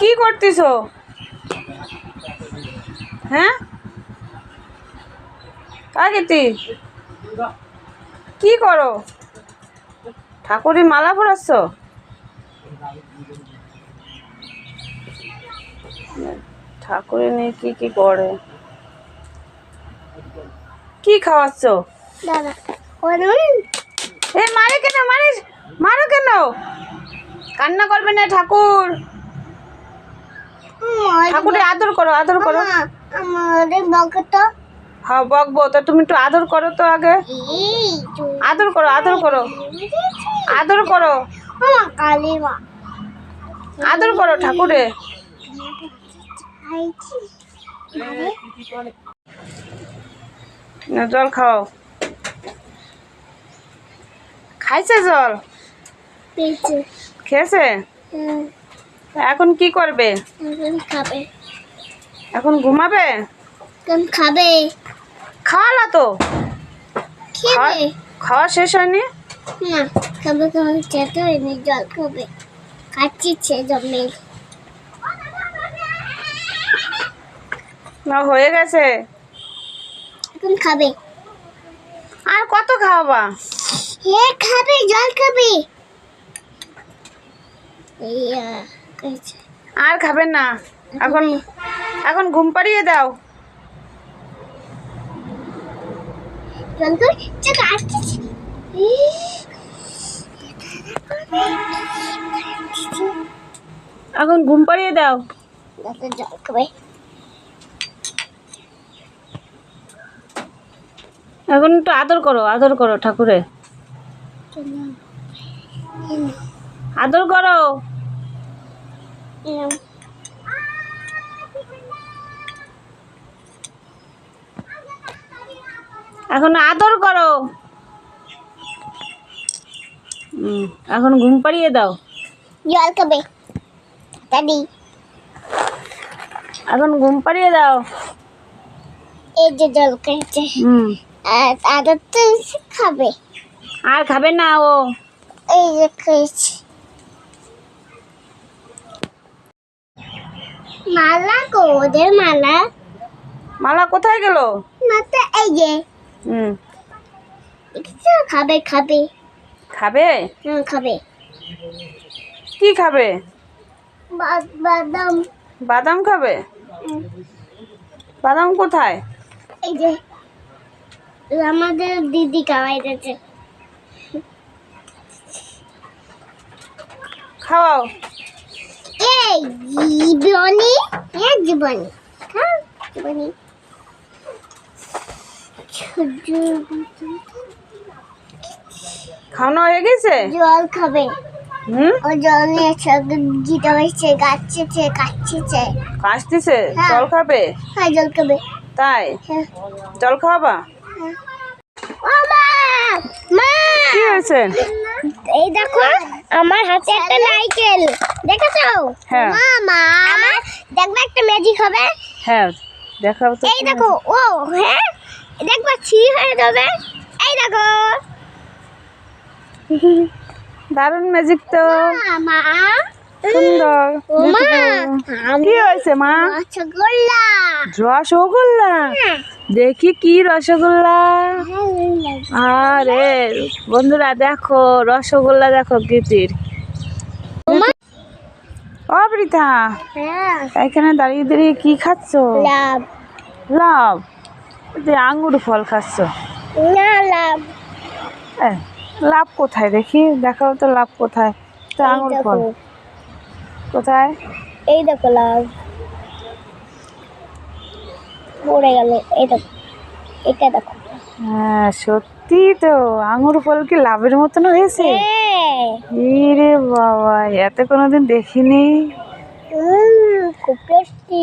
কি করতিস হ্যাঁ? কাকিতি কি করো? ঠাকুরের মালা পরাচ্ছ? ঠাকুরের নিয়ে কি কি করে? কি খাওয়াচ্ছ? এ মারে কেন মারে মারো কেন? কান্না করবে না ঠাকুর। ঠাকুরের আদর করো আদর করো। হ্যাঁ বকবো তো তুমি একটু আদর করো তো আগে। আদর করো আদর করো। আদর করো। আদর করো ঠাকুরে। জল খাও। খাইছে জল? খেয়েছে? এখন কি করবে? এখন খাবে। এখন ঘুমাবে? খাবে। খাওয়ালা তো। খাওয়া শেষ হয়নি? না খাবে খাবে খেতে হয়নি জল খাবে। খাচ্ছিছে জমে। না হয়ে গেছে। এখন খাবে। আর কত খাওয়াবা? হে খাবে জল খাবে। আর খাবেন না। এখন এখন ঘুম পাড়িয়ে দাও। এখন ঘুম পাড়িয়ে দাও। জল খাবে। এখন একটু আদর করো আদর করো ঠাকুরে আদর করো। এখন আদর করো। এখন ঘুম পাড়িয়ে দাও। জল খাবে। দাদি। এখন ঘুম পাড়িয়ে দাও। এই যে জল খাইছে। আদর তো খাবে। আর খাবে না ও। এই যে খাইছে। মালা গো ওদের মালা। মালা কোথায় গেল? মাথা এই যে। হুম। কিছু খাবে খাবে। খাবে? হুম খাবে। কি খাবে? বাদাম। বাদাম খাবে? বাদাম কোথায়? এই যে আমাদের দিদি খাওয়াই দিয়েছে। খাওয়াও। এই জীবনী জীবনী। খাও জীবনী। খাওয়ানো হয়ে গেছে? জল খাবে। হুম? ও জল নিয়ে সঙ্গে গীতা হয়েছে গাচ্ছে কাচ্ছিছে। কাশতেছে হ্যাঁ। জল খাবে? হ্যাঁ জল খাবে। তাই? হ্যাঁ। জল খাওয়াবা? ও মা! মা! কি হয়েছে? এই দেখো আমার হাতে একটা নারকেল। দেখেছ? হ্যাঁ। মা! আমার দেখবে একটা ম্যাজিক হবে? হ্যাঁ দেখাও তো এই দেখো ও হ্যাঁ? দেখবা ছি হয়ে যাবে। এই দেখো। দারুণ ম্যাজিক তো। মা সুন্দর। মা কি হয়েছে মা? রসগোল্লা। রসগোল্লা? দেখি কি রসগোল্লা। আরে বন্ধুরা দেখো রসগোল্লা দেখো গীতির। ও বৃথা হ্যাঁ এখানে দাঁড়িয়ে দাঁড়িয়ে কি খাচ্ছ? লাভ লাভ যে আঙ্গুর ফল খাচ্ছ। না লাভ লাভ কোথায় দেখি? দেখাও তো লাভ কোথায়। তো এই আঙ্গুর ফল। কোথায়? এই দেখো লাভ পড়ে গেল। এই দেখো। এটা দেখো। হ্যাঁ সত্যি তো। আঙ্গুর ফল কি লাভের মতন হয়েছে? ইরে বাবা এত কোনোদিন দেখিনি। খুব টেস্টি